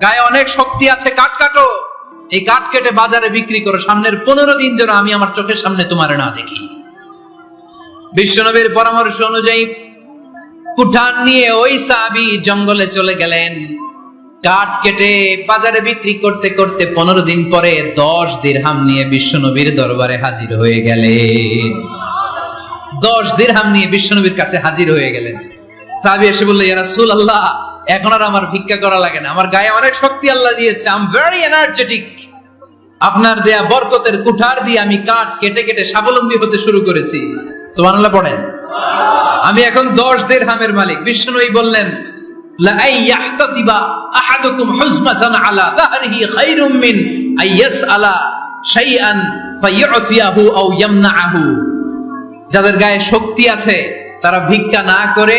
গায়ে অনেক শক্তি আছে কাঠ কাটো। এই কাঠ কেটে বাজারে বিক্রি করো, সামনের পনেরো দিন যেন আমি আমার চোখের সামনে তোমার না দেখি। বিশ্বনবীর পরামর্শ অনুযায়ী, কুঠার নিয়ে ওই সাহাবি জঙ্গলে চলে গেলেন। কাঠ কেটে বাজারে বিক্রি করতে করতে পনেরো দিন পরে দশ দিরহাম নিয়ে বিশ্বনবীর দরবারে হাজির হয়ে গেলেন। দশ দিরহাম নিয়ে বিশ্বনবীর কাছে হাজির হয়ে গেলেন। সাহাবি এসে বলল ইয়া রাসূলুল্লাহ এখন আর আমার ভিক্ষা করা লাগে না। আমার গায়ে অনেক শক্তি আল্লাহ দিয়েছে। আই এম ভেরি এনার্জেটিক আপনার দেয়া বরকতের কুঠার দিয়ে আমি কাঠ কেটে কেটে স্বাবলম্বী হতে শুরু করেছি। সুবহানাল্লাহ পড়েন। আমি এখন দশ দিরহামের মালিক। বিষ্ণুই বললেন আহাদুকুম হুজমাতান আলা দাহরিহি মিন ইয়াসআলা শাইআন ফায়ুতিয়াহু আও যাদের গায়ে শক্তি আছে, তারা ভিক্ষা না করে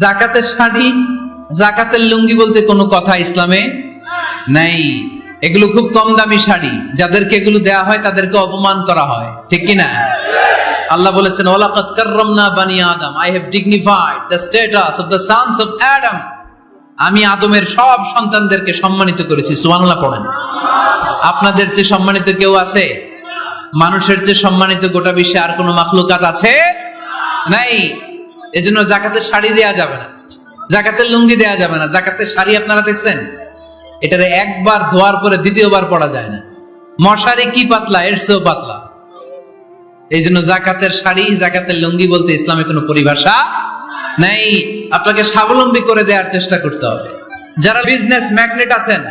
জাকাতের শাড়ি, জাকাতের লুঙ্গি বলতে কোনো কথা ইসলামে নাই। এগুলো খুব কম দামি শাড়ি, যাদেরকে এগুলো দেয়া হয় তাদেরকে অপমান করা হয়। ঠিক কি না আল্লাহ বলেছেন, ওয়ালাকাদ কাররামনা বানি আদম। I have dignified the status of the sons of Adam আমি আদমের সব সন্তানদেরকে সম্মানিত করেছি। সুবহানাল্লাহ পড়েন। আপনাদের চেয়ে সম্মানিত কেউ আছে? মানুষের চেয়ে সম্মানিত গোটা বিশ্বে আর কোনো মাখলুকাত আছে? নাই। এজন্য জাকাতের শাড়ি দেয়া যাবে না। জাকাতের লুঙ্গি দেয়া যাবে না। জাকাতের শাড়ি আপনারা দেখছেন? এটারে একবার ধোয়ার পরে দ্বিতীয়বার পড়া যায় না। মশারি কি পাতলা, এর চেয়েও পাতলা। এই জন্য জাকাতের শাড়ি, জাকাতের লুঙ্গি বলতে ইসলামে কোনো পরিভাষা নাই। আপনাকে স্বাবলম্বী করে দেওয়ার চেষ্টা করতে হবে। যারা বিজনেস ম্যাগনেট আছেন,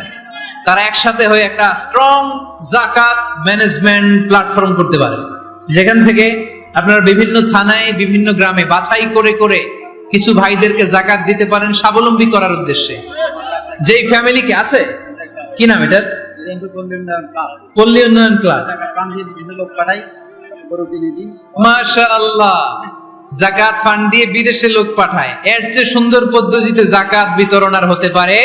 তারা একসাথে হয়ে একটা স্ট্রং জাকাত ম্যানেজমেন্ট প্ল্যাটফর্ম করতে পারে যেখান থেকে আপনারা বিভিন্ন থানায় বিভিন্ন গ্রামে বাছাই করে করে কিছু ভাইদেরকে জাকাত দিতে পারেন স্বাবলম্বী করার উদ্দেশ্যে। যেই ফ্যামিলি কে আছে? কি নাম কাপ পল্লী উন্নয়ন ক্লাব। টাকা পান দিয়ে বিভিন্ন লোক পাঠাই গরু কিনে দিই মাশা আল্লাহ জাকাত ফান্ড দিয়ে বিদেশে লোক পাঠায়। এর চেয়ে সুন্দর পদ্ধতিতে জাকাত বিতরণ আর হতে পারে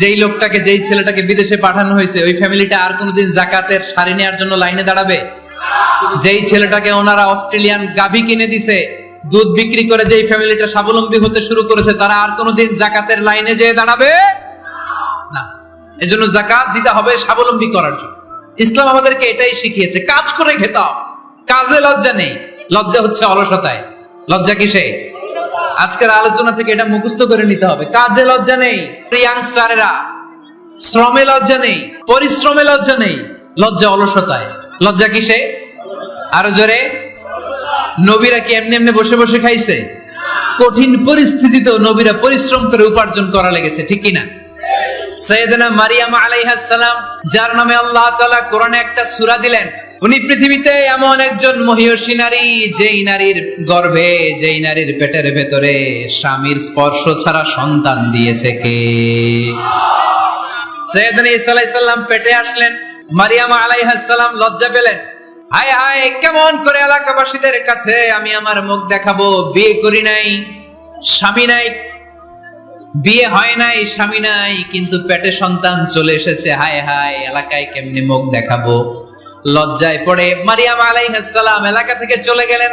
যেই লোকটাকে যেই ছেলেটাকে বিদেশে পাঠানো হয়েছে ওই ফ্যামিলিটা আর কোনোদিন জাকাতের সারি নেওয়ার জন্য লাইনে দাঁড়াবে? যেই ছেলেটাকে ওনারা অস্ট্রেলিয়ান গাভী কিনে দিছে, দুধ বিক্রি করে যেই ফ্যামিলিটা স্বাবলম্বী হতে শুরু করেছে, তারা আর কোনোদিন জাকাতের লাইনে যেয়ে দাঁড়াবে? না। এজন্য জাকাত দিতে হবে স্বাবলম্বী করার জন্য। ইসলাম আমাদেরকে এটাই শিখিয়েছে, কাজ করে খেতে হবে। কাজে লজ্জা নেই। লজ্জা হচ্ছে অলসতায়। লজ্জা কিসে? আজকের আলোচনা থেকে এটা মুখস্থ করে নিতে হবে। কাজে লজ্জা নেই ইয়াংস্টারেরা শ্রমে লজ্জা নেই, পরিশ্রমে লজ্জা নেই। লজ্জা অলসতায়। লজ্জা কিসে? আরও জোরে। নবীরা কি এমনি এমনি বসে বসে খাইছে? কঠিন পরিস্থিতিতেও নবীরা পরিশ্রম করে উপার্জন করা লেগেছে, ঠিক কিনা? সৈয়দনা মারিয়াম আলাইহাস সালাম, যার নামে আল্লাহ তাআলা কোরআনে একটা সূরা দিলেন, উনি পৃথিবীতে এমন একজন মহিয়সী নারী, যেই নারীর গর্ভে, যেই নারীর পেটের ভেতরে স্বামীর স্পর্শ ছাড়া সন্তান দিয়েছে কে? সৈয়দনা আলাইহিস সালাম পেটে আসলেন মারিয়াম আলাইহাসসালাম লজ্জা পেলেন। হায় হায়, কেমন করে এলাকাবাসীদের কাছে আমি আমার মুখ দেখাবো? বিয়ে করি নাই, স্বামী নাই, বিয়ে হয় নাই, স্বামী নাই, কিন্তু পেটে সন্তান চলে এসেছে। হায় হায়, এলাকায় কেমনি মুখ দেখাবো? লজ্জায় পড়ে মারিয়াম আলাইহাসসালাম এলাকা থেকে চলে গেলেন।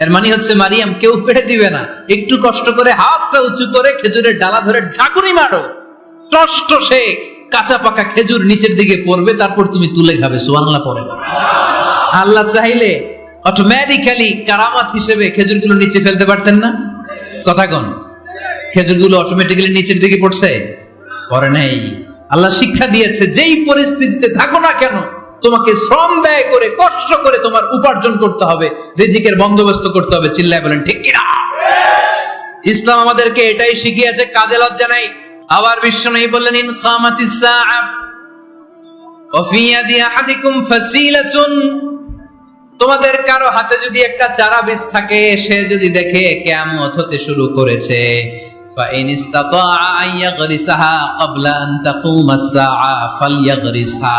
এর মানে হচ্ছে মারিয়াম, কেউ পেড়ে দিবে না। একটু কষ্ট করে হাতটা উঁচু করে খেজুরের ডালা ধরে ঝাঁকুনি মারো। কষ্ট সে কাঁচা পাকা খেজুর নিচের দিকে পড়বে, তারপর তুমি তুলে খাবে, সুবহানাল্লাহ পড়ে আল্লাহ চাইলে অটোমেটিক্যালি কারামাত হিসেবে খেজুরগুলো নিচে ফেলতে পারতেন না। কথা কোন, খেজুরগুলো অটোমেটিক্যালি নিচের দিকে পড়ছে? পরে নাই। আল্লাহ শিক্ষা দিয়েছে, যেই পরিস্থিতিতে থাকো না কেন তোমাকে শ্রম ব্যয় করে, কষ্ট করে তোমার উপার্জন করতে হবে, রিজিকের বন্দোবস্ত করতে হবে, চিল্লায় বলেন, ঠিক কিনা? ইসলাম আমাদেরকে এটাই শিখিয়েছে, কাজে লজ্জা নাই। আবার বিশ্ব নেই বললেন, ইন খামাতিস সাআ ওয়া আহাদিকুম ফাসিলাতুন। তোমাদের কারও হাতে যদি একটা চারা বীজ থাকে, সে যদি দেখে কেমন হতে শুরু করেছে। ফাইনিস্তাতা আইয়াগরিসাহা ক্বাবলা আন তাকুমাস সাআ ফালইয়াগরিসহা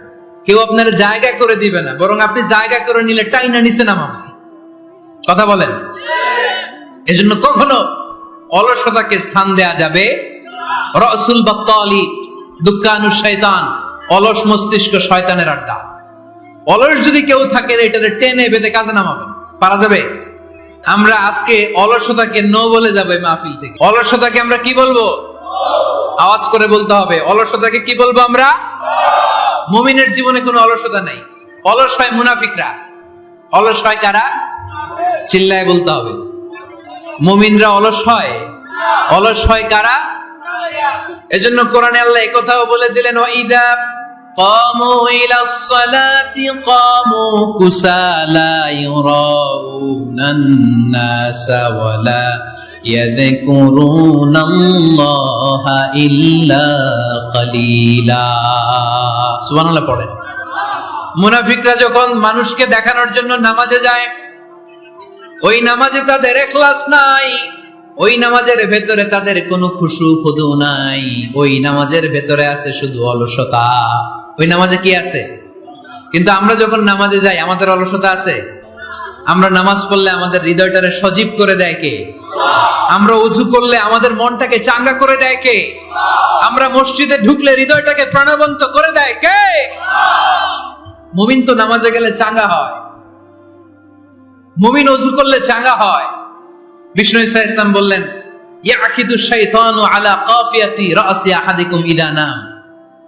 কেউ আপনার জায়গা করে দিবে না, বরং আপনি জায়গা করে নিলে টাইনা নিচে নামাবে। কথা বলেন? এজন্য কখনো অলসতাকে স্থান দেয়া যাবে? রসুল বাত্তালি দুঃখানু শয়তান, অলস মস্তিষ্ক শয়তানের আড্ডা। অলস যদি কেউ থাকে, এটারে টেনে বেঁধে কাজে নামাবেন পারা যাবে? আমরা আজকে অলসতাকে নো বলে যাবে মাহফিল থেকে। অলসতাকে আমরা কি বলব? আওয়াজ করে বলতে হবে। অলসতাকে কি বলব আমরা? মুমিনের জীবনে কোনো অলসতা নেই অলস হয় মুনাফিকরা অলস হয় কারা চিল্লায় বলতে হবে মুমিনরা অলস হয় অলস হয় কারা এজন্য কোরআনে আল্লাহ একথাও বলে দিলেন ওয়াইদা قاموا إلى الصلاة قاموا كسالى يراءون الناس ولا يذكرون الله إلا قليلا সুবহান আল্লাহ পড়েন মুনাফিকরা যখন মানুষকে দেখানোর জন্য নামাজে যায় ওই নামাজে তাদের এখলাস নাই ওই নামাজের ভেতরে তাদের কোনো খুশু খুদু নাই ওই নামাজের ভেতরে আছে শুধু অলসতা ওই নামাজে কি আছে কিন্তু আমরা যখন নামাজে যাই আমাদের অলসতা আছে আমরা নামাজ পড়লে আমাদের হৃদয়টারে সজীব করে দেয় কে আমরা উজু করলে আমাদের মনটাকে চাঙ্গা করে দেয় কে? আমরা মসজিদে ঢুকলে হৃদয়টাকে প্রাণবন্ত করে দেয় কে? মুমিন তো নামাজে গেলে চাঙ্গা হয়। মুমিন অজু করলে চাঙ্গা হয়। বিষ্ণু ইসা ইসলাম বললেন, ইয়াকিদু আলা কাফিয়াতি রাসি আহাদিকুম ইদা নাম।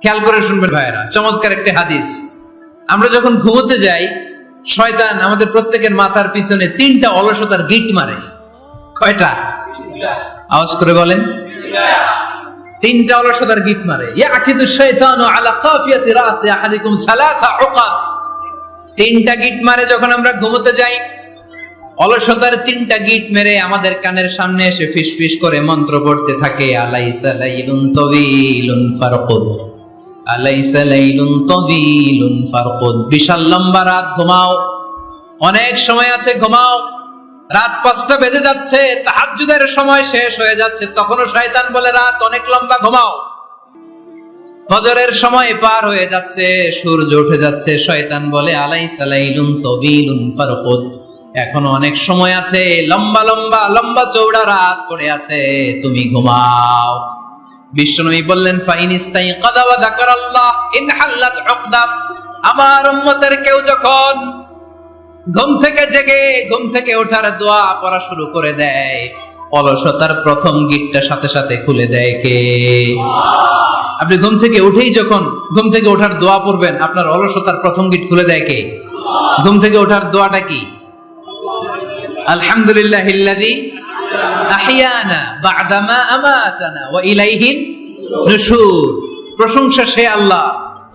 খেয়াল করে শুনবেন ভাইরা চমৎকার একটা হাদিস। আমরা যখন ঘুমোতে যাই, শয়তান আমাদের প্রত্যেকের মাথার পিছনে তিনটা অলসতার গিট মারে। কয়টা? আওয়াজ করে বলেন। তিনটা অলসতার গিট মারে। ইয়াকিদু শাইতানু আলা কাফিয়াতি রাসি আহাদিকুম সালাসা উকাদ তিনটা গিট মারে যখন আমরা ঘুমোতে যাই, অলসতার তিনটা গিট মেরে আমাদের কানের সামনে এসে ফিস ফিস করে মন্ত্র পড়তে থাকে, আলাইসা লাইলুন তবিলুন ফারকুদ। আলাইসা লাইলুন তবিলুন ফারকুদ। বিশাল লম্বা রাত, ঘুমাও। অনেক সময় আছে, ঘুমাও। রাত পাঁচটা বেজে যাচ্ছে, তাহাজ্জুদের সময় শেষ হয়ে যাচ্ছে। তখনও শয়তান বলে, রাত অনেক লম্বা, ঘুমাও। ফজরের সময় পার হয়ে যাচ্ছে, সূর্য উঠে যাচ্ছে। শয়তান বলে, আলাইসা লাইলুন তবিলুন ফারকুদ এখনও অনেক সময় আছে, লম্বা লম্বা লম্বা চৌড়া রাত পড়ে আছে, তুমি ঘুমাও। বিশ্বনবী বললেন ফাইনিস্তাই আল্লাহ ইন হাল্লাত আমার উম্মতের কেউ যখন ঘুম থেকে জেগে, ঘুম থেকে ওঠার দোয়া পড়া শুরু করে দেয়। অলসতার প্রথম গিটটা সাথে সাথে খুলে দেয় কে? আপনি ঘুম থেকে উঠেই যখন ঘুম থেকে ওঠার দোয়া পড়বেন, আপনার অলসতার প্রথম গিট খুলে দেয় কে? ঘুম থেকে ওঠার দোয়াটা কি? আলহামদুলিল্লাহ ইল্লাযী আহইয়ানা বা'দামা আমাতানা ওয়া ইলাইহিন নুশুর। প্রশংসা সে আল্লাহ।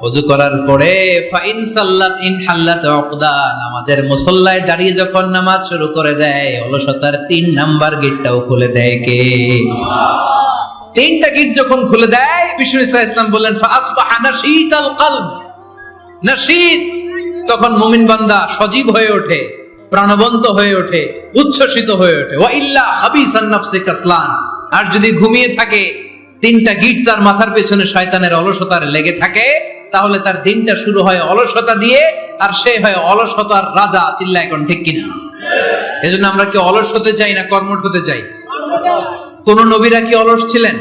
অজু করার পরে, ফাইন সাল্লাত ইন হাল্লাত উকদা নামাজের মুসল্লায় দাঁড়িয়ে যখন নামাজ শুরু করে দেয়, অলসতার তিন নাম্বার গেটটাও খুলে দেয় কে? তিনটা গেট যখন খুলে দেয়, বিষ্ণু ইসলাম বললেন ফাসবাহা নাশীতাল কলব। নাশীত, তখন মুমিন বান্দা সজীব হয়ে ওঠে, প্রাণবন্ত হয়ে ওঠে, উচ্ছ্বসিত হয়ে ওঠে। ওয়া ইল্লা হাবিসান নাফসি কাসলান। আর যদি ঘুমিয়ে থাকে, তিনটা গিট তার মাথার পেছনে শয়তানের অলসতার লেগে থাকে তাহলে তার দিনটা শুরু হয় অলসতা দিয়ে, আর সে হয় অলসতার রাজা, চিল্লা এখন, ঠিক কিনা? এজন্য আমরা কি অলস হতে চাই না কর্মঠ হতে চাই? কোন নবীরা কি অলস ছিলেন?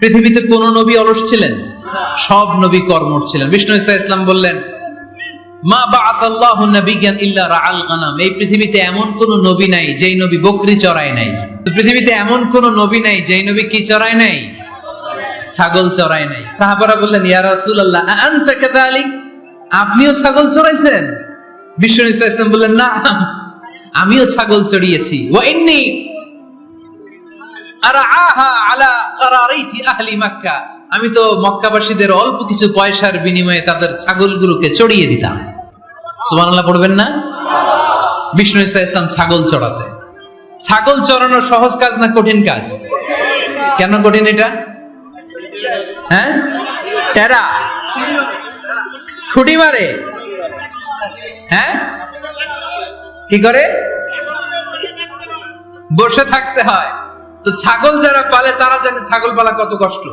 পৃথিবীতে কোন নবী অলস ছিলেন? সব নবী কর্মঠ ছিলেন। বিষ্ণু ইসা ইসলাম বললেন, মা বাআসাল্লাহু নাবিয়ান ইল্লা রাআল গানাম। এই পৃথিবীতে এমন কোন নবী নাই যেই নবী বকরি চড়ায় নাই। পৃথিবীতে এমন কোন নবী নাই যেই নবী কি চড়ায় নাই? ছাগল চড়ায় নাই। সাহাবারা বললেন, ইয়া আনতা কাযালিক? আপনিও ছাগল চড়াইছেন? বিষ্ণু ইসা বললেন, না, আমিও ছাগল চড়িয়েছি। ইন্নী আলা আহলি মক্কা। আমি তো মক্কাবাসীদের অল্প কিছু পয়সার বিনিময়ে তাদের ছাগলগুলোকে চড়িয়ে দিতাম। সুবহানাল্লাহ, পড়বেন না? বিষ্ণু ইসা ইসলাম ছাগল চড়াতে ছাগল চড়ানো সহজ কাজ না কঠিন কাজ? কেন কঠিন এটা? হ্যাঁ? টেরা। খুঁটি মারে। হ্যাঁ? কি করে? বসে থাকতে হয়। তো ছাগল যারা পালে, তারা জানে ছাগল পালা কত কষ্ট।